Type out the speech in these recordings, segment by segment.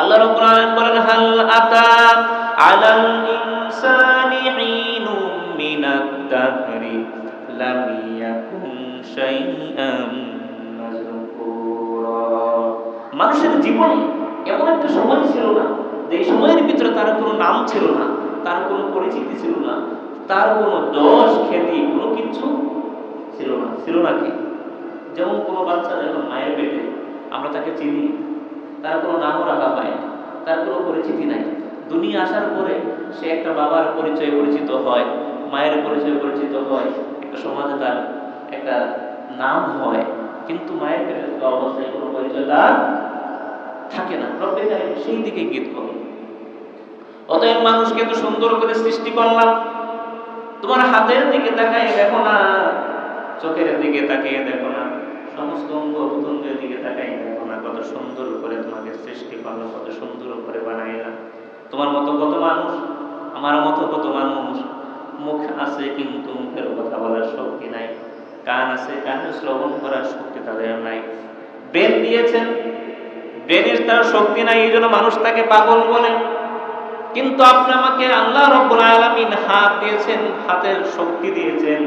আল্লাহ রাব্বুল আলামিন বলেন, হাল আতা আলাল ইনসানি মিনাদ দাহরি লাম ইয়াকুন শাইআম মানুষের জীবনে এমন একটা সময় ছিল না, যে সময়ের ভিতরে তার কোনো নাম ছিল না, তার কোনো পরিচিতি ছিল না, তার কোনো যশ খ্যাতি কোনো কিছু ছিল না। ছিল না কি? যেমন কোনো বাচ্চা যখন মায়ের পেটে, আমরা তাকে চিনি তার কোনো নামও রাখা হয় তার কোনো পরিচিতি নাই। দুনিয়া আসার পরে সে একটা বাবার পরিচয় পরিচিত হয়, মায়ের পরিচয় পরিচিত হয়, একটা সমাজে তার একটা নাম হয়, কিন্তু মায়ের পেটে অবস্থায় কোনো পরিচয় তার থাকে না। রব্বে সেই দিকে গীত করে। অতএব মানুষকে এত সুন্দর করে সৃষ্টি করলাম। তোমার হাতের দিকে তাকাই দেখো না, চোখের দিকে তাকিয়ে দেখো না, সমস্ত অঙ্গ প্রত্যঙ্গের দিকে তাকাই দেখো কত সুন্দর করে তোমাকে সৃষ্টি করল, কত সুন্দর করে বানাইলাম তোমার মতো কত মানুষ? আমার মতো কত মানুষ? মুখ আছে কিন্তু মুখের কথা বলার শক্তি নাই। কান আছে, কানে শ্রবণ করার শক্তি তাদের নাই। ব্রেন দিয়েছেন ব্রেনের তার শক্তি নাই, এই জন্য মানুষ তাকে পাগল বলে। কিন্তু আপনি আমাকে আল্লাহ রব্বুল আলামিন হাত দিয়েছেন, হাতের শক্তি দিয়েছেন,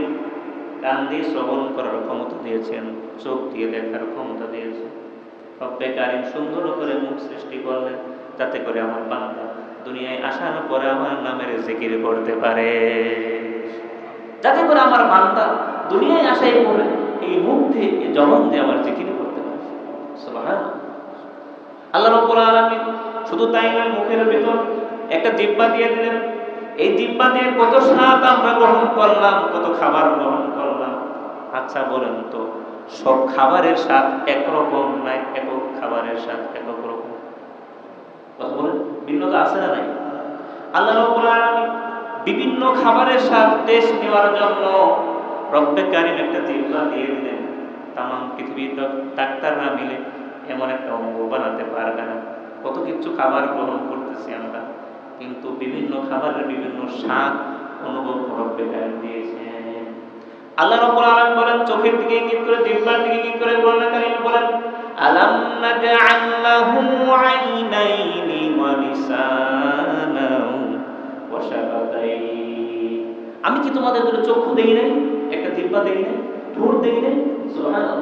কান দিয়ে শ্রবণ করার ক্ষমতা দিয়েছেন, চোখ দিয়ে দেখার ক্ষমতা দিয়েছেন। রব্বে কারিম সুন্দর করে মুখ সৃষ্টি করলেন, যাতে করে আমার বান্দা দুনিয়ায় আসার পরে আমার নামের জিকির করতে পারে। যাতে করে আমার বান্দা দুনিয়ায় আসাই পরে এই মুখ দিয়ে দিয়ে আমার জিকির করতে পারে। আল্লাহ রব্বুল আলামিন শুধু তাই নয়, মুখের ভেতর একটা জিব্বা দিয়ে দিলেন। এই জিব্বা দিয়ে কত স্বাদ আমরা গ্রহণ করলাম, কত খাবার গ্রহণ আচ্ছা বলেন তো, সব খাবারের স্বাদ একরকম নাই একক খাবারের স্বাদ একক রকম? ভিন্নতা আছে না নাই? আল্লাহ বিভিন্ন খাবারের স্বাদ টেস্ট নেওয়ার জন্য রব্বে কারিম একটা জিব্বা দিয়ে দিলেন। তামাম পৃথিবীর ডাক্তাররা মিলে এমন একটা অঙ্গ বানাতে পারবে না। কত কিছু খাবার গ্রহণ করতেছি আমরা, কিন্তু বিভিন্ন খাবারের বিভিন্ন স্বাদ অনুভব রব্বে কারিম দিয়েছেন। আল্লাহ রাব্বুল আলামিন বলেন, চোখের দিকে ইঙ্গিত করে জিহ্বার দিকে ইঙ্গিত করে কোরআন কারীমে বলেন, আলাম নাজআল লাহু আইনাইনি ওয়া লিসানাও ওয়া শাফাতাইন. আমি কি তোমাদের জন্য চক্ষু দেই নাই? একটা জিহ্বা দেই নাই? ঠোঁট দেই নাই? সুবহানাল্লাহ।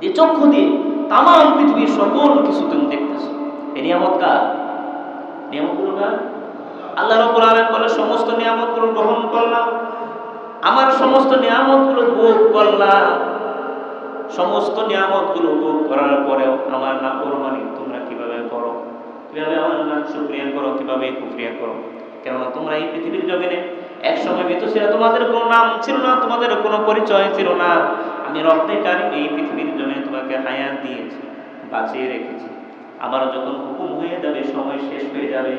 যে চক্ষু দিয়ে তাম পৃথিবীর সকল কিছু তুমি দেখতেছো। এই নিয়ামত কার? নিয়ামতগুলো কার? আল্লাহ রাব্বুল আলামিন বলে সমস্ত নিয়ামতগুলো গ্রহণ করলাম। আমার সমস্ত নিয়ামতগুলো ভোগ করলাম। সমস্ত নিয়ামতগুলো ভোগ করার পরেও আমার না কোরবানি তোমরা কীভাবে করো? কীভাবে আমার না শুক্রিয়া করো? কীভাবে কুফরিয়া করো? কেননা তোমরা এই পৃথিবীর জগিনে এক সময় মৃত ছিল, তোমাদের কোনো নাম ছিল না, তোমাদের কোনো পরিচয় ছিল না। আমি কারিম এই পৃথিবীর জমিনে তোমাকে হায়াত দিয়েছি, বাঁচিয়ে রেখেছি। আবার যখন হুকুম হয়ে যাবে, সময় শেষ হয়ে যাবে,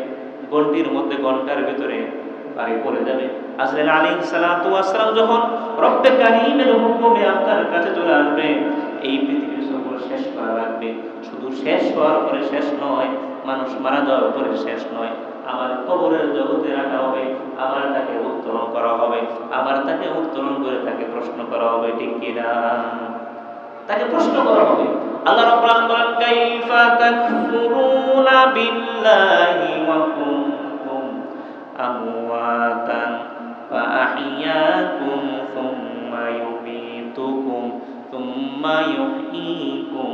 ঘন্টির মধ্যে ঘণ্টার ভেতরে বাড়ি পড়ে যাবে। আজরাইল সালাতু ওয়াসসালাম যখন রব্বে কারীমের হুকুমে আপনার কাছে চলে আসবে, এই পৃথিবীর সকল শেষ করা লাগবে। শুধু শেষ হওয়ার পরে শেষ নয়, মানুষ মারা যাওয়ার পরে শেষ নয়। আমার কবরের জগতে রাখা হবে আবার তাকে উত্তোলন করা হবে আবার তাকে উত্তোলন করে তাকে প্রশ্ন করা হবে, ঠিক কিনা তাকে প্রশ্ন করা হবে। আল্লাহ রাব্বুল আলামিন কাইফা তাকফুরুনা বিল্লাহি ওয়া আমওয়াতান فأحياكم ثم يميتكم ثم يحييكم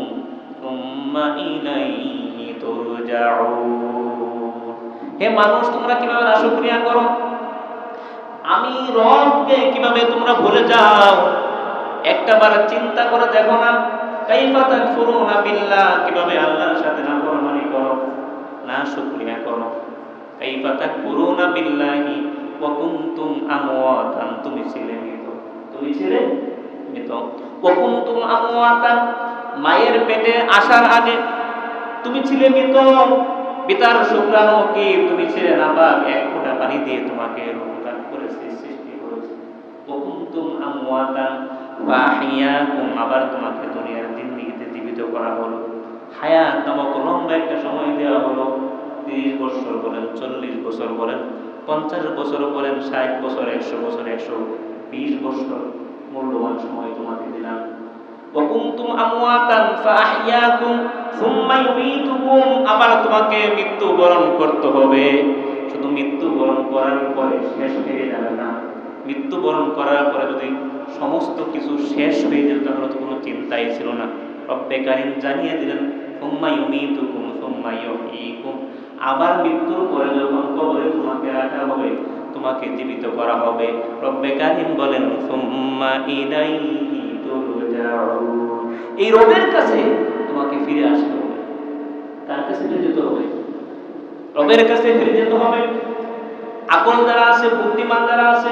ثم إليه ترجعون হে মানুষ তোমরা কিভাবে নাশুক্রিয়া করো আমি রবকে কিভাবে তোমরা ভুলে যাও একটা বার চিন্তা করে দেখো না কাইফা তাকফুরুনা বিল্লাহ কিভাবে আল্লাহর সাথে নাফরমানি করো না শুকরিয়া করো তুমি ছিলে মৃত তুমি মৃত মায়ের পেটে আসার আগে। তুমি ছিলে মৃত পিতার শুক্রাণু কি? তুমি ছিলে নাপাক এক ফোঁটা পানি দিয়ে তোমাকে রূপদান করেছে, সৃষ্টি করেছে। ওয়া কুনতুম আমওয়াতান আবার তোমাকে দুনিয়ার জিন্দিগিতে জীবিত করা হলো। হায়াত নামক লম্বা একটা সময় দেওয়া হলো। তিরিশ বছর বলেন চল্লিশ বছর বলেন পঞ্চাশ বছর বলেন ষাট বছর একশো বছর একশো বিশ বছর মূল্যবান সময় তোমাকে দিলাম وكنتم أمواتا فأحياكم ثم يميتكم আবার তোমাকে তোমাকে মৃত্যুবরণ করতে হবে শুধু মৃত্যুবরণ করার পরে শেষ হয়ে যাবে না মৃত্যুবরণ করার পরে যদি সমস্ত কিছু শেষ হয়ে যেত তাহলে তো কোনো চিন্তাই ছিল না রব্বে কারিম জানিয়ে দিলেন হুম্মা ইউমিতুকুম হুম্মা ইউহয়িকুম আবার মৃত্যুর পরে যখন কবরে তোমাকে রাখা হবে, তোমাকে জীবিত করা হবে। রব্বে কারিম বলেন এই রবের কাছে তোমাকে ফিরে আসতে হবে। কার কাছে ফিরে যেতে হবে। রবের কাছে ফিরে যেতে হবে। আকল যারা আছে, বুদ্ধিমান যারা আছে,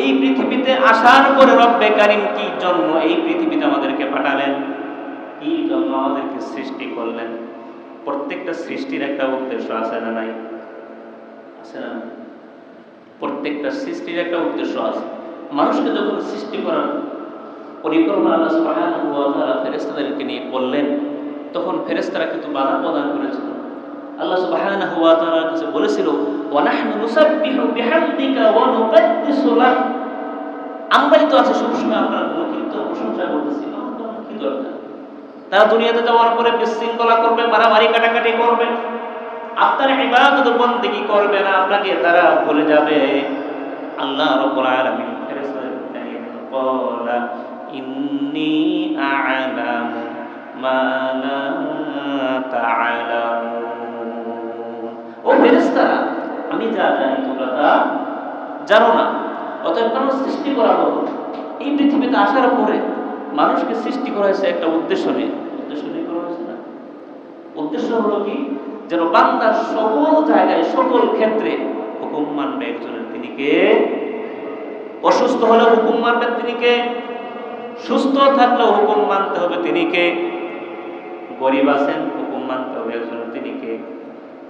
এই পৃথিবীতে আসার পরে রব্বে কারিম কি জন্য এই পৃথিবীতে আমাদেরকে পাঠালেন? কি জন্য আমাদেরকে সৃষ্টি করলেন? প্রত্যেকটা সৃষ্টির একটা উদ্দেশ্য আছে না নাই? আছে না? প্রত্যেকটা সৃষ্টির একটা উদ্দেশ্য আছে। মানুষকে যখন সৃষ্টি করার পরিকল্পনা আল্লাহ তাআলা ফেরেশতাদেরকে নিয়ে বললেন, তখন ফেরেশতারা কিন্তু বাধা প্রদান করেছিল। আল্লাহ তাআলার কাছে বলেছিল আমরাই তো আছে সবসময় আপনার গুণকীর্তন প্রশংসা করতেছি আমার কি দরকার। তারা দুনিয়াতে যাওয়ার পরে বিশৃঙ্খলা করবে, মারামারি কাটাকাটি করবে। আপনার ইবাদত বন্দেগী করবে না, আপনাকে তারা ভুলে যাবে। আল্লাহ রাব্বুল আলামিন ক্বালা ইন্নী আ'লামু মা লা তা'লামুন। ও ফেরেশতারা, আমি যা জানি তোমরা তা জানো না, অতএব কেন সৃষ্টি করা হলো এই পৃথিবীতে আসার পরে মানুষকে সৃষ্টি করা হয়েছে একটা উদ্দেশ্য নিয়ে। উদ্দেশ্য নিয়ে করা হয়েছে না? উদ্দেশ্য হলো কি? যেন বান্দার সকল জায়গায়, সকল ক্ষেত্রে হুকুম মানবে একজনের তিনি কে? অসুস্থ হলে হুকুম মানবেন তিনি কে? সুস্থ থাকলেও হুকুম মানতে হবে তিনি কে? গরিব আছেন, হুকুম মানতে হবে একজনের তিনি কে?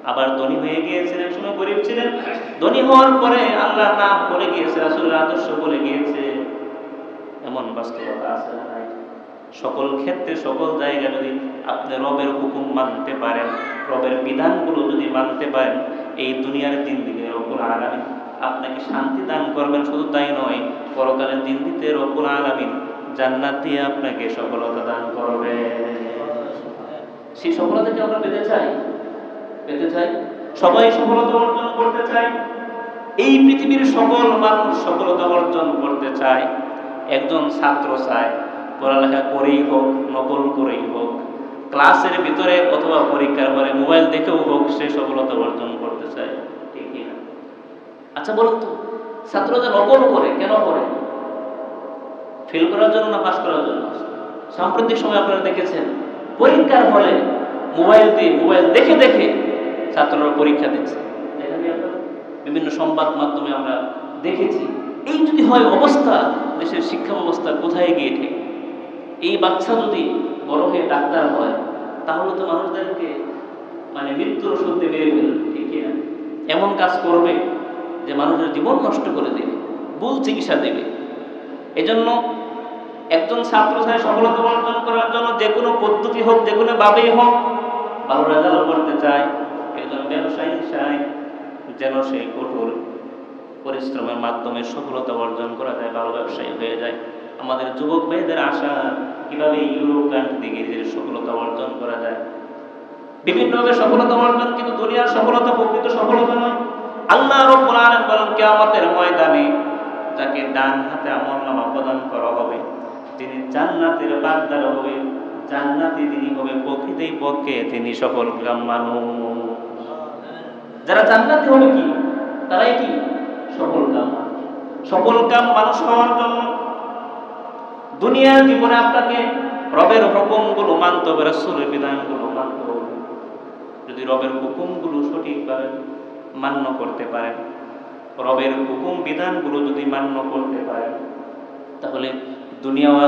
আবার ধনী হয়ে গিয়েছেন, এক সময় গরিব ছিলেন। ধনী হওয়ার পরে আল্লাহর নাম করে গিয়েছে, রাসূলের আদর্শ বলে গিয়েছে। এমন বাস্তবতা আছে না? সকল ক্ষেত্রে, সকল জায়গায় যদি আপনি রবের হুকুম মানতে পারেন, রবের বিধানগুলো যদি মানতে পারেন, এই দুনিয়ার দিন দিকে রব্বুল আলামিন আপনাকে শান্তি দান করবেন। শুধু তাই নয়, পরকালের দিন দিতে রব্বুল আলামিন জান্নাত দিয়ে আপনাকে সফলতা দান করবে। সেই সফলতা কি আমরা পেতে চাই? পেতে চাই? সবাই সফলতা অর্জন করতে চায়? এই পৃথিবীর সকল মানুষ সফলতা অর্জন করতে চায়। একজন ছাত্র চায় পড়ালেখা করেই হোক, নকল করেই হোক, ক্লাসের ভিতরে অথবা পরীক্ষার পরে মোবাইল দেখেও হোক, সে সফলতা অর্জন করতে চায়, ঠিক না? আচ্ছা বলুন তো ছাত্রদের নকল করে, কেন করে? ফেল করার জন্য না পাস করার জন্য? সাম্প্রতিক সময় আপনারা দেখেছেন, পরীক্ষার হলে মোবাইল দিয়ে, মোবাইল দেখে দেখে ছাত্ররা পরীক্ষা দিচ্ছে? বিভিন্ন সংবাদ মাধ্যমে আমরা দেখেছি। এই যদি হয় অবস্থা, দেশের শিক্ষা ব্যবস্থা কোথায় গিয়ে ঠেকে এই বাচ্চা যদি বড় হয়ে ডাক্তার হয়, তাহলে তো মানুষদেরকে মানে মৃত্যুর ওষুধ দিয়ে মেরে ফেলবে ঠিক? এমন কাজ করবে যে মানুষের জীবন নষ্ট করে দেবে, ভুল চিকিৎসা দেবে। এজন্য একজন ছাত্র চায় সফলতা অর্জন করার জন্য যে কোনো পদ্ধতি হোক, যে কোনো ভাবেই হোক, ভালো রেজাল্ট করতে চায়। একজন ব্যবসায়ী চায় যেন সেই কঠোর পরিশ্রমের মাধ্যমে সফলতা অর্জন করা যায়, ভালো ব্যবসায়ী হয়ে যায়। আমাদের যুবক ভাইদের আশা, কীভাবে ইউরোপ কান্ট্রি থেকে নিজের সফলতা অর্জন করা যায়? বিভিন্নভাবে সফলতা অর্জন কিন্তু দুনিয়ার সফলতা প্রকৃত সফলতা নয়। আল্লাহ রব্বুল আলামিন বলেন, কিয়ামতের ময়দানে যাকে ডান হাতে আমল নামা প্রদান করা হবে, তিনি জান্নাতের বাগদার হবে, জান্নাতি তিনি হবে, প্রকৃতির পক্ষে তিনি সফল গ্রাম মানুষ। যারা জান্নাতি হবে কি? তারাই কি? সফল কাম। সফল কাম মানুষ হওয়ার জন্য দুনিয়ার জীবনে আপনাকে রবের হুকুমগুলো মানতে হবে, রাসূলের বিধানগুলো মানতে হবে। যদি রবের হুকুমগুলো সঠিকভাবে মান্য করতে পারেন, রবের হুকুম বিধানগুলো যদি মান্য করতে পারেন, তাহলে দুনিয়া ও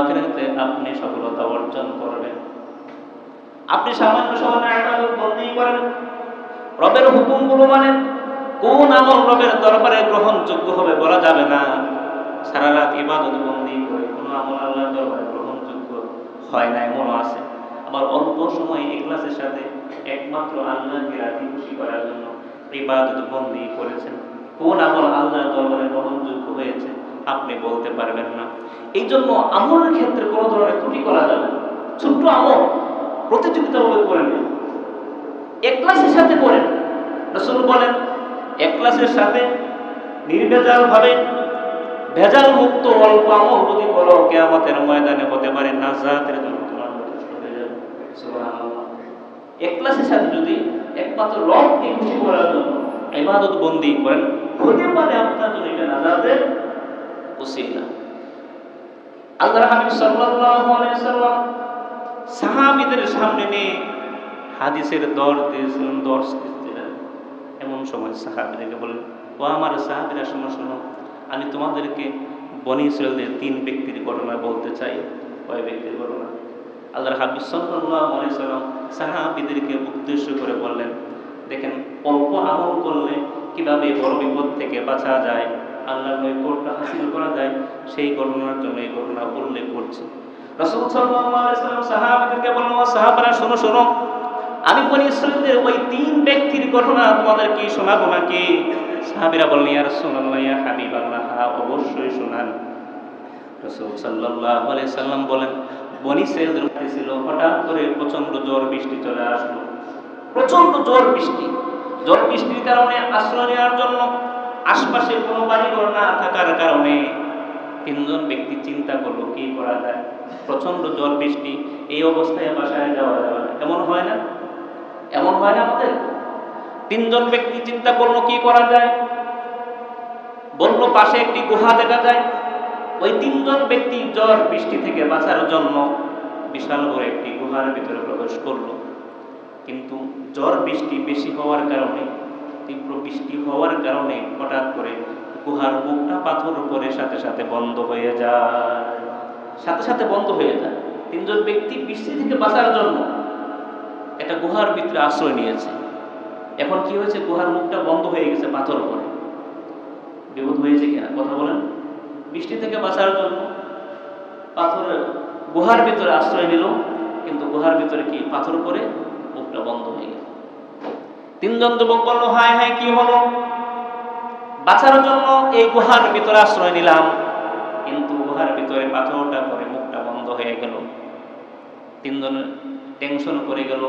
আপনি সফলতা অর্জন করবেন। আপনি সামান্য বন্দেগী করেন, রবের হুকুমগুলো মানেন, কোন আমল রবের দরবারে গ্রহণযোগ্য হবে বলা যাবে না। সারা রাত ইবাদত বন্দি করে, কোনো আমল আল্লাহর দরবারে গ্রহণযোগ্য হয় না, এমনও আছে। আবার অল্প সময় ইখলাসের সাথে একমাত্র আল্লাহকে রাজি খুশি করার জন্য ইবাদত বন্দি করেছেন। কোন আমল আল্লাহর দরবারে গ্রহণযোগ্য হয়েছে আপনি বলতে পারবেন না। এই জন্য আমলের ক্ষেত্রে কোনো ধরনের ত্রুটি করা যাবে না। ছোট্ট আমল প্রতিযোগিতাভাবে করে নেন। একলাসের সাথে করেন। রসুল বলেন একলাসের সাথে নির্ভেজাল ভাবে ভেজাল মুক্ত অল্প আমল যদি করো, কেয়ামতের ময়দানে হতে পারে নাজাতের জন্য তোমার সাথে যদি একমাত্র রবকে খুশি করার জন্য ইবাদত বন্দি করেন, হতে পারে আপনার জন্য আল্লাহর হাবিব সাল্লাল্লাহু আলাইহি সাল্লাম সাহাবীদের সামনে নিয়ে হাদিসের দর দিয়েছিলেন, দর্শ দিচ্ছিলেন এমন সময় সাহাবীদেরকে বলেন ও আমার সাহাবীরা, শোনো শোনো আমি তোমাদেরকে বনি ইসরায়েলদের তিন ব্যক্তির ঘটনা বলতে চাই। কয় ব্যক্তির ঘটনা? আল্লাহর হাবিব সাল্লাল্লাহু আলাইহি সাল্লাম সাহাবীদেরকে উদ্দেশ্য করে বললেন, দেখেন, অল্প আমল করলে কীভাবে বড় বিপদ থেকে বাঁচা যায়, আল্লাহর নৈকট্য হাসিল করা যায়, সেই ঘটনার জন্য এই ঘটনা উল্লেখ করছি। রাসূল সাল্লাম সাহাবীদেরকে বললেন ও সাহাবারা, শোনো শোনো, আমি ইসরায়েলদের ওই তিন ব্যক্তির ঘটনা তোমাদের কি শোনাবো নাকি? সাহাবীরা বললেন, ইয়া রাসূলুল্লাহ, ইয়া হাবিবাল্লাহ, অবশ্যই শোনান। রাসূল সাল্লাল্লাহু আলাইহি সাল্লাম বলেন, বনি মধ্যে ছিল হঠাৎ করে প্রচণ্ড ঝড় বৃষ্টি চলে আসলো। প্রচণ্ড ঝড় বৃষ্টি। ঝড় বৃষ্টির কারণে আশ্রয় নেওয়ার জন্য আশপাশে কোনো বাড়িঘর না থাকার কারণে তিনজন ব্যক্তি চিন্তা করল, কি করা যায়? প্রচণ্ড ঝড় বৃষ্টি, এই অবস্থায় বাসায় যাওয়া যাবে না। এমন হয় না? এমন হয় না আমাদের? তিনজন ব্যক্তি চিন্তা করল, কি করা যায়? বলল, পাশে একটি গুহা দেখা যায়। ওই তিনজন ব্যক্তি জ্বর, বৃষ্টি থেকে বাঁচার জন্য বিশাল বড় একটি গুহার ভিতরে প্রবেশ করল। কিন্তু জ্বর, বৃষ্টি বেশি হওয়ার কারণে, তীব্র বৃষ্টি হওয়ার কারণে হঠাৎ করে গুহার মুখটা পাথর উপরে সাথে সাথে বন্ধ হয়ে যায়। সাথে সাথে বন্ধ হয়ে যায়। তিনজন ব্যক্তি বৃষ্টি থেকে বাঁচার জন্য একটা গুহার ভিতরে আশ্রয় নিয়েছে। এখন কি হয়েছে? গুহার মুখটা বন্ধ হয়ে গেছে পাথর পরে বিপদ হয়েছে কিনা? কথা বলেন। বৃষ্টি থেকে বাঁচার জন্য পাথরের গুহার ভিতরে আশ্রয় নিল, কিন্তু গুহার ভিতরে কি পাথর পরে মুখটা বন্ধ হয়ে গেল। তিনজন যুবক বলল, হায় হায়, কি হলো? বাঁচার জন্য এই গুহার ভিতরে আশ্রয় নিলাম, কিন্তু গুহার ভিতরে পাথরটা পরে মুখটা বন্ধ হয়ে গেল। তিনজন টেনশন করে গেল,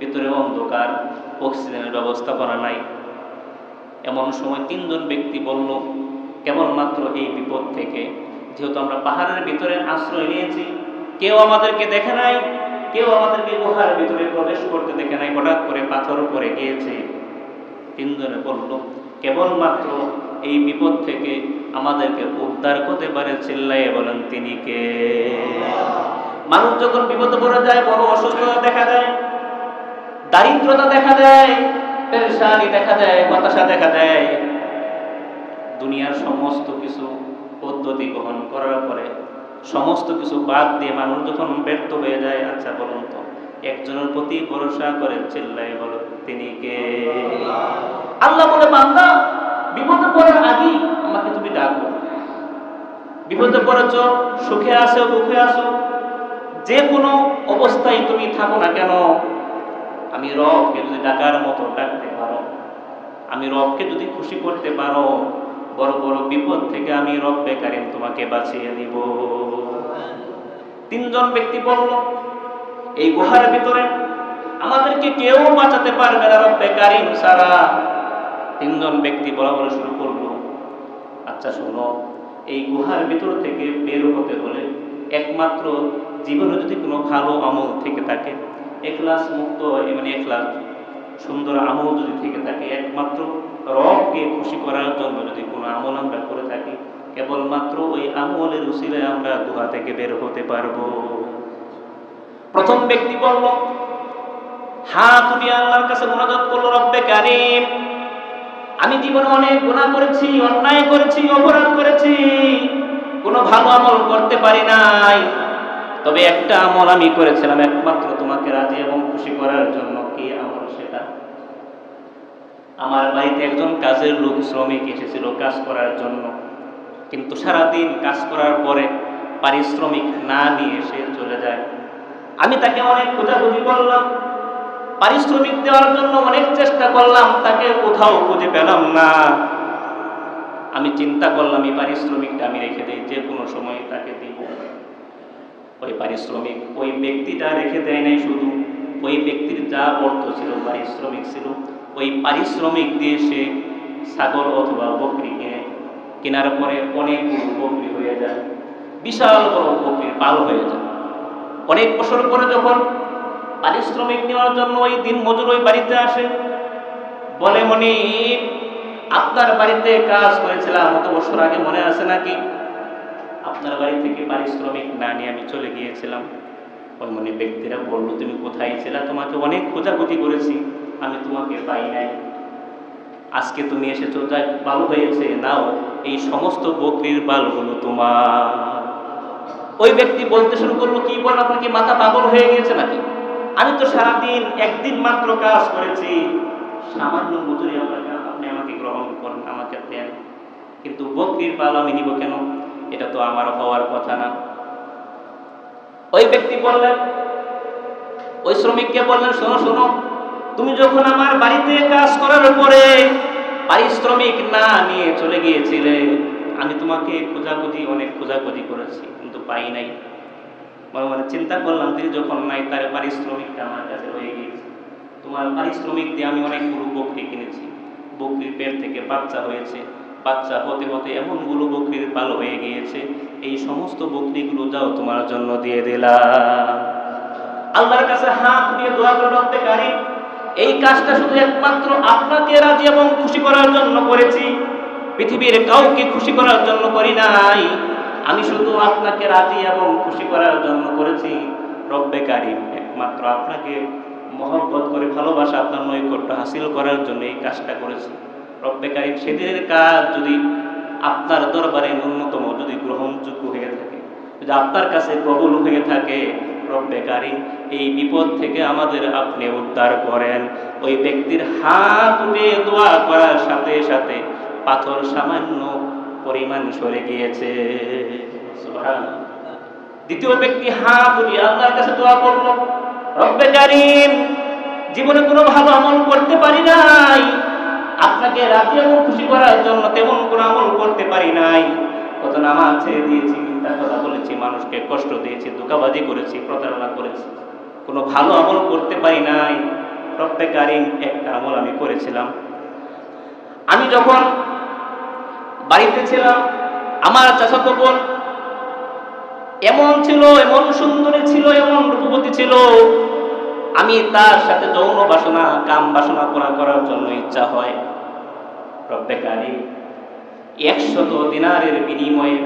ভিতরে অন্ধকার। অক্সিজেনের ব্যবস্থা করা নাই। এমন সময় তিনজন ব্যক্তি বলল, কেবলমাত্র এই বিপদ থেকে, যেহেতু আমরা পাহাড়ের ভিতরে আশ্রয় নিয়েছি, কেউ আমাদেরকে দেখে নাই, কেউ আমাদেরকে গুহার ভিতরে প্রবেশ করতে দেখে নাই, হঠাৎ করে পাথর পড়ে গিয়েছে। তিনজনে বলল, কেবলমাত্র এই বিপদ থেকে আমাদেরকে উদ্ধার করতে পারে চিল্লাইয়ে বলেন, তিনি কে? মানুষ যখন বিপদে পড়ে যায়, বড় অসুস্থতা দেখা দেয় দারিদ্রতা দেখা দেয়, পেরেশানি দেখা দেয়, হতাশা দেখা দেয়। দুনিয়ার সমস্ত কিছু পদ্ধতি গ্রহণ করার পরে সমস্ত কিছু বাদ দিয়ে মানুষ যখন ব্যর্থ হয়ে যায় আচ্ছা বলুন তো, একজনের প্রতি ভরসা করে চিল্লাই বলো, তিনি কে? আল্লাহ বলে, বান্দা, বিপদে পড়ার আগেই আমাকে তুমি ডাকো। বিপদে পড়েছ, সুখে আসো দুঃখে আসো যে কোনো অবস্থায় তুমি থাকো না কেন আমি রবকে যদি ডাকার মতো ডাকতে পারো, আমি রবকে যদি খুশি করতে পারো, বড় বড় বিপদ থেকে আমি রব বেকারিম তোমাকে বাঁচিয়ে দিব। তিনজন ব্যক্তি বলল, এই গুহার ভিতরে আমাদেরকে কেউ বাঁচাতে পারবে না রব বেকারিম সারা। তিনজন ব্যক্তি বলা বলা শুরু করল আচ্ছা শোনো, এই গুহার ভিতর থেকে বের হতে হলে একমাত্র জীবনে যদি কোনো ভালো আমল থেকে থাকে এখলাস মুক্ত মানে এখলাস, সুন্দর আমল যদি থেকে থাকে, একমাত্র রবকে খুশি করার জন্য যদি কোনো আমল আমরা করে থাকি, কেবলমাত্র ওই আমলের উসিলায় আমরা গুহা থেকে বের হতে পারব। প্রথম ব্যক্তি বলল হ্যাঁ তুমি আল্লাহর কাছে মোনাজাত করল রব্বে কারিম। আমি জীবনে অনেক গুণা করেছি, অন্যায় করেছি, অপরাধ করেছি, কোনো ভালো আমল করতে পারি নাই। তবে একটা আমল আমি করেছিলাম, একমাত্র তোমাকে রাজি এবং খুশি করার জন্য। কি আমল সেটা? আমার বাড়িতে একজন কাজের লোক, শ্রমিক এসেছিল কাজ করার জন্য। কিন্তু সারাদিন কাজ করার পরে পারিশ্রমিক না নিয়ে সে চলে যায়। আমি তাকে অনেক খোঁজাখুঁজি করলাম, পারিশ্রমিক দেওয়ার জন্য অনেক চেষ্টা করলাম, তাকে কোথাও খুঁজে পেলাম না। আমি চিন্তা করলাম, এই পারিশ্রমিকটা আমি রেখে দিই, যে কোনো সময় তাকে ওই পারিশ্রমিক, ওই ব্যক্তিটা রেখে দেয় নাই শুধু, ওই ব্যক্তির যা অর্থ ছিল পারিশ্রমিক ছিল, ওই পারিশ্রমিক দিয়ে সে ছাগল অথবা বকরি কিনে কেনার পরে অনেক বকরি হয়ে যায়, বিশাল বড় বকরির পাল হয়ে যায়। অনেক বছর পরে যখন পারিশ্রমিক নেওয়ার জন্য ওই দিন মজুর ওই বাড়িতে আসে, বলে মনি আপনার বাড়িতে কাজ করেছিলাম অত বছর আগে মনে আছে নাকি? আপনার বাড়ি থেকে পারিশ্রমিক না নিয়ে আমি চলে গিয়েছিলাম। ওই মনে ব্যক্তিরা বলল, তুমি কোথায় ছিলা? তোমাকে অনেক খোঁজাখুঁজি করেছি। আমি তোমাকে পাই নাই। আজকে তুমি এসেছ যাক ভালো হয়েছে, নাও। এই সমস্ত বকরির বালগুলো তোমার। ওই ব্যক্তি বলতে শুরু করল, কি বল আপনাকে মাথা পাগল হয়ে গিয়েছে নাকি? আমি তো সারাদিন, একদিন মাত্র কাজ করেছি। সামান্য মজুরি আপনাকে, আপনি আমাকে গ্রহণ করেন, আমাকে দেন। কিন্তু বকরির পাল আমি নিব কেন? এটা তো আমার হওয়ার কথা না। ওই ব্যক্তি বললেন, ওই শ্রমিককে বললেন, শোনো শোনো, তুমি যখন আমার বাড়িতে কাজ করার পরে পারিশ্রমিক না নিয়ে চলে গিয়েছিলে, আমি তোমাকে খোঁজাখুঁজি, অনেক খোঁজাখুঁজি করেছি, কিন্তু পাই নাই। মনে মনে চিন্তা করলাম, তিনি যখন নাই, তার পারিশ্রমিকটা আমার কাছে রয়ে গিয়েছে। তোমার পারিশ্রমিক দিয়ে আমি অনেকগুলো বকরি কিনেছি। বকরির পেট থেকে বাচ্চা হয়েছে। বাচ্চা হতে হতে এমনগুলো বকরির পাল হয়ে গিয়েছে, এই সমস্ত বকরিগুলো যাও তোমার জন্য দিয়ে দিলাম। আল্লাহর কাছে হাত দিয়ে দোয়া করে রব্বে কারিম এই কাজটা শুধু একমাত্র আপনাকে রাজি এবং খুশি করার জন্য করেছি, পৃথিবীর কাউকে খুশি করার জন্য করি নাই। আমি শুধু আপনাকে রাজি এবং খুশি করার জন্য করেছি, রব্বে কারিম, একমাত্র আপনাকে মহব্বত করে ভালোবাসা আপনার নৈকট্য হাসিল করার জন্য এই কাজটা করেছি। রব্বে সেদিনের কাজ যদি আপনার দরবারে ন্যূনতম যদি গ্রহণযোগ্য হয়ে থাকে, যদি আপনার কাছে কবুল হয়ে থাকে, রব্বে কারিম, এই বিপদ থেকে আমাদের আপনি উদ্ধার করেন। ওই ব্যক্তির হাত উঠে দোয়া করার সাথে সাথে পাথর সামান্য পরিমাণ সরে গিয়েছে। দ্বিতীয় ব্যক্তি হাত উঠিয়ে আল্লাহর কাছে দোয়া করল, রব্বে কারিম, জীবনে কোনো ভালো আমল করতে পারি নাই। আপনাকে রাজি এবং খুশি করার জন্য তেমন কোনো আমল করতে পারি নাই। কত নামাজ ছেড়ে দিয়েছি, মিথ্যা কথা বলেছি, মানুষকে কষ্ট দিয়েছি, ধোকাবাজি করেছি, প্রতারণা করেছি। কোনো ভালো আমল করতে পারি নাই। কারিম একটা আমল আমি করেছিলাম। আমি যখন বাড়িতে ছিলাম, আমার চাচাতো বোন এমন ছিল, এমন সুন্দরী ছিল, এমন রূপবতী ছিল আমি তার সাথে যৌন বাসনা, কাম বাসনা করা করার জন্য ইচ্ছা হয়। রব্বে একশত দিনারের বিনিময়ে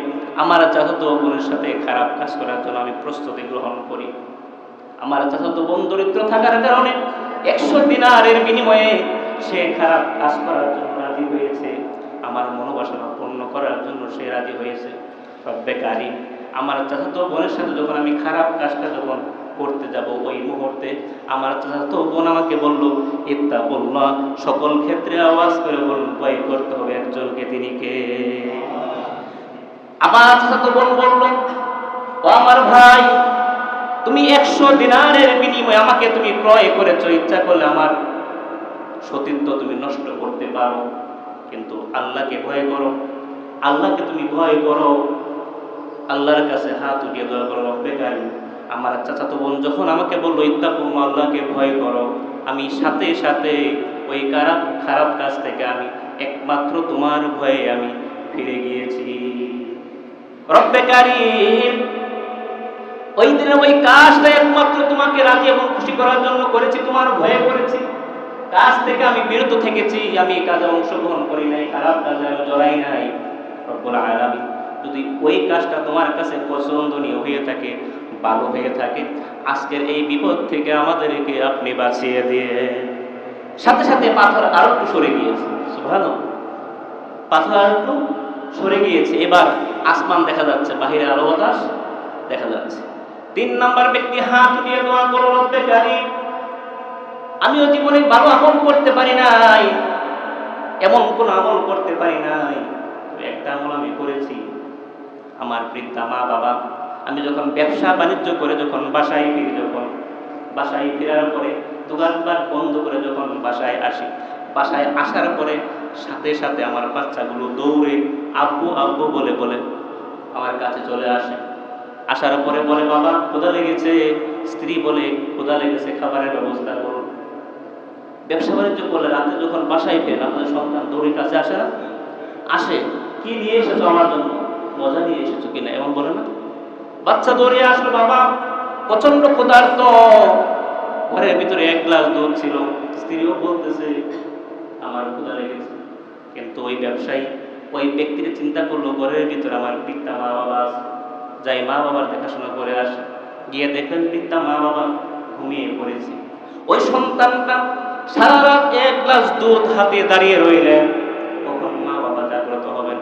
আমার চাচাতো বোনের সাথে খারাপ কাজ করার জন্য আমি প্রস্তুতি গ্রহণ করি। আমার চাচাতো বোন দরিদ্র থাকার কারণে একশো দিনারের বিনিময়ে সে খারাপ কাজ করার জন্য রাজি হয়েছে। আমার মনোবাসনা পূর্ণ করার জন্য সে রাজি হয়েছে। রব্বে কারিম, আমার চাচাতো বোনের সাথে যখন আমি খারাপ কাজটা যখন করতে যাব ওই মুহূর্তে। আমার চাচাতো বোন আমাকে বলল ইত্তা বললা সকল ক্ষেত্রে আওয়াজ করে বলুন, ভয় করতে হবে একজনকে তিনি কে? আমার চাচাতো বোন বলল, ও আমার ভাই, তুমি একশো দিনারের বিনিময়ে আমাকে তুমি ক্রয় করেছ। ইচ্ছা করলে আমার সতীত্ব তুমি নষ্ট করতে পারো। কিন্তু আল্লাহকে ভয় করো। আল্লাহকে তুমি ভয় করো। আল্লাহর কাছে হাত উঠিয়ে দোয়া করো রব্বে কারিম আমার চাচাতো বোন যখন আমাকে বলল ইত্তাকুম আল্লাহকে ভয় করো, আমি সাথে সাথে ওই খারাপ খারাপ কাজ থেকে আমি একমাত্র তোমার ভয়ে আমি ফিরে গিয়েছি। ওই দিনে ওই কাজটা একমাত্র তোমাকে রাজি এবং খুশি করার জন্য করেছি, তোমার ভয়ে করেছি। কাজ থেকে আমি বিরত থেকেছি, আমি এই কাজে অংশগ্রহণ করি নাই, খারাপ কাজে আমি জড়াই নাই। রব্বুল আলামিন, যদি ওই কাজটা তোমার কাছে পছন্দনীয় হয়ে থাকে ভালো হয়ে থাকে। আজকের এই বিপদ থেকে আমাদেরকে আপনি বাঁচিয়ে দিয়ে। সাথে সাথে পাথর আরও একটু সরে গিয়েছে। ভালো পাথর আর একটু সরে গিয়েছে। এবার আসমান দেখা যাচ্ছে, বাহিরে আলো বাতাস দেখা যাচ্ছে। তিন নাম্বার ব্যক্তি, হাত দিয়ে দোয়া করো, রব্বে কারিম আমিও জীবনে ভালো আমল করতে পারি নাই, এমন কোন আমল করতে পারি নাই। একটা আমল আমি করেছি। আমার বৃদ্ধা মা বাবা আমি যখন ব্যবসা বাণিজ্য করে যখন বাসায় ফিরি, যখন বাসায় ফেরার পরে দোকানপাট বন্ধ করে যখন বাসায় আসি, বাসায় আসার পরে সাথে সাথে আমার বাচ্চাগুলো দৌড়ে আব্বু আব্বু বলে বলে, আমার কাছে চলে আসে। আসার পরে বলে, বাবা ক্ষুধা লেগেছে? স্ত্রী বলে ক্ষুধা লেগেছে? খাবারের ব্যবস্থা করুন। ব্যবসা বাণিজ্য করলে রাতে যখন বাসায় ফের আপনাদের সন্তান দৌড়ের কাছে আসে না? আসে। কি নিয়ে এসেছ আমার জন্য? মজা নিয়ে এসেছ কিনা এমন বলে না? বাচ্চা দৌড়ে আসলো বাবা প্রচণ্ড ক্ষুধার্ত। ঘরের ভিতরে এক গ্লাস দুধ ছিল। স্ত্রীও বলতেছে, আমার ক্ষুধা লেগেছে। কিন্তু ওই ব্যবসায়ী ওই ব্যক্তির চিন্তা করল, ঘরের ভিতরে আমার পিতা মা বাবা যাই মা বাবার দেখাশোনা করে আসে। গিয়ে দেখলেন পিতা মা বাবা ঘুমিয়ে পড়েছে। ওই সন্তানটা সারা রাত এক গ্লাস দুধ হাতে দাঁড়িয়ে রইলেন। কখন মা বাবা জাগ্রত হবেন?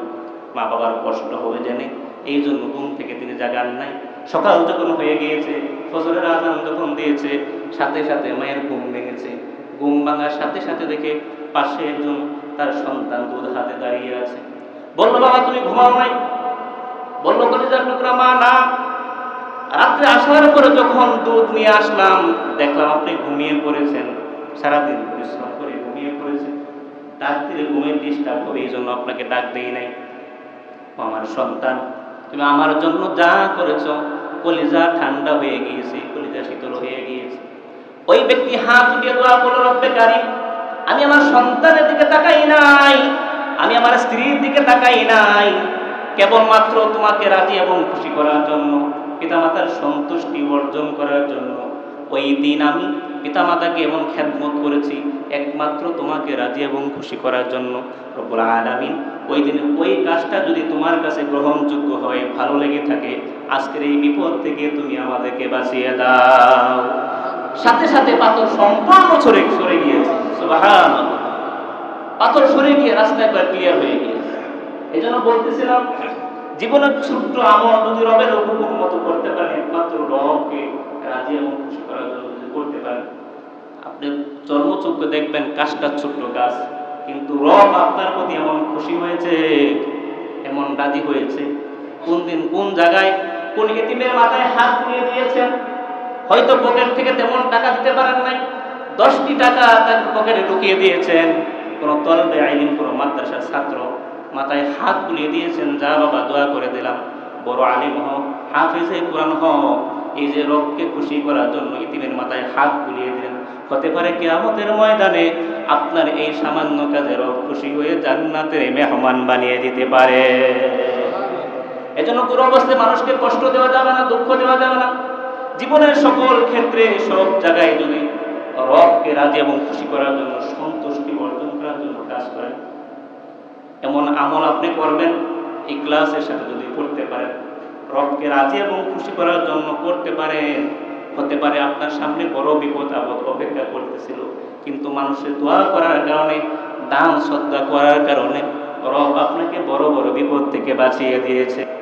মা বাবার কষ্ট হবে জানে। এই জন্য ঘুম থেকে তিনি জাগান নাই। সকাল যখন হয়ে গিয়েছে, ফজরের আজান যখন দিয়েছে, সাথে সাথে মায়ের ঘুম ভেঙেছে। ঘুম ভাঙার সাথে সাথে দেখে পাশে একজন তার সন্তান দুধ হাতে দাঁড়িয়ে আছে। বলল, বাবা, তুমি ঘুমাও নাই? বলল, কলিজার টুকরা, মা, না। রাত্রে আসার পরে যখন দুধ নিয়ে আসলাম, দেখলাম আপনি ঘুমিয়ে পড়েছেন। সারাদিন পরিশ্রম করে ঘুমিয়ে পড়েছেন। ডাক ঘুমের ডিস্টার্ব হবে, এই জন্য আপনাকে ডাক দেই নাই। আমার সন্তান তুমি আমার জন্য যা করেছ, কলিজা ঠান্ডা হয়ে গিয়েছে, কলিজা শীতল হয়ে গিয়েছে। ওই ব্যক্তি হাত উঠিয়ে দোয়া করল, রব্বে কারিম, আমি আমার সন্তানের দিকে তাকাই নাই, আমি আমার স্ত্রীর দিকে তাকাই নাই, কেবলমাত্র তোমাকে রাজি এবং খুশি করার জন্য, পিতামাতার সন্তুষ্টি অর্জন করার জন্য ওই দিন আমি পিতামাতাকে এমন খ্যাতমত করেছি, একমাত্র তোমাকে রাজি এবং খুশি করার জন্য। রব্বুল আলামিন ওই দিন ওই কাজটা যদি তোমার কাছে গ্রহণযোগ্য হয়, ভালো লেগে থাকে, আজকের এই বিপদ থেকে তুমি আমাদেরকে বাঁচিয়ে দাও। সাথে সাথে পাথর সম্পূর্ণ সরে সরে গিয়েছে। পাথর সরে গিয়ে রাস্তা একবার ক্লিয়ার হয়ে গিয়েছে। এই জন্য বলতেছিলাম, জীবনের ছোট্ট আমল যদি রবের হুকুম মতো করতে পারে একমাত্র রবকে রাজি এবং খুশি করার জন্য যদি করতে পারেন। আপনি চর্মচক্ষে দেখবেন কাজটা ছোট্ট কাজ, কিন্তু রব আপনার প্রতি এমন খুশি হয়েছে, এমন রাজি হয়েছে। কোন দিন কোন জায়গায়, কোন এতিমের মাথায় হাত বুলিয়ে দিয়েছেন, হয়তো পকেট থেকে তেমন টাকা দিতে পারেন নাই, দশটি টাকা তার পকেটে ঢুকিয়ে দিয়েছেন, কোনো তলবে আইলিম, কোনো মাদ্রাসার ছাত্র মাথায় হাত বুলিয়ে দিয়েছেন, যা বাবা, দোয়া করে দিলাম, বড় আলিম হও, হাফিজে কোরআন হও এই যে রবকে খুশি করার জন্য ইতিমের মাথায় হাত বুলিয়ে দিলেন। হতে পারে কেয়ামতের ময়দানে আপনার এই সামান্য কাজে রব খুশি হয়ে জান্নাতের মেহমান বানিয়ে দিতে পারে। এজন্য কোনো অবস্থায় মানুষকে কষ্ট দেওয়া যাবে না, দুঃখ দেওয়া যাবে না। জীবনের সকল ক্ষেত্রে সব জায়গায় যদি রবকে রাজি এবং খুশি করার জন্য, সন্তুষ্টি অর্জন করার জন্য কাজ করেন, এমন আমল আপনি করবেন, এই ক্লাসের সাথে যদি করতে পারেন। রবকে রাজি এবং খুশি করার জন্য করতে পারে, হতে পারে আপনার সামনে বড় বিপদ আপদ অপেক্ষা করতেছিল। কিন্তু মানুষের দোয়া করার কারণে, দান শ্রদ্ধা করার কারণে রব আপনাকে বড় বড় বিপদ থেকে বাঁচিয়ে দিয়েছে।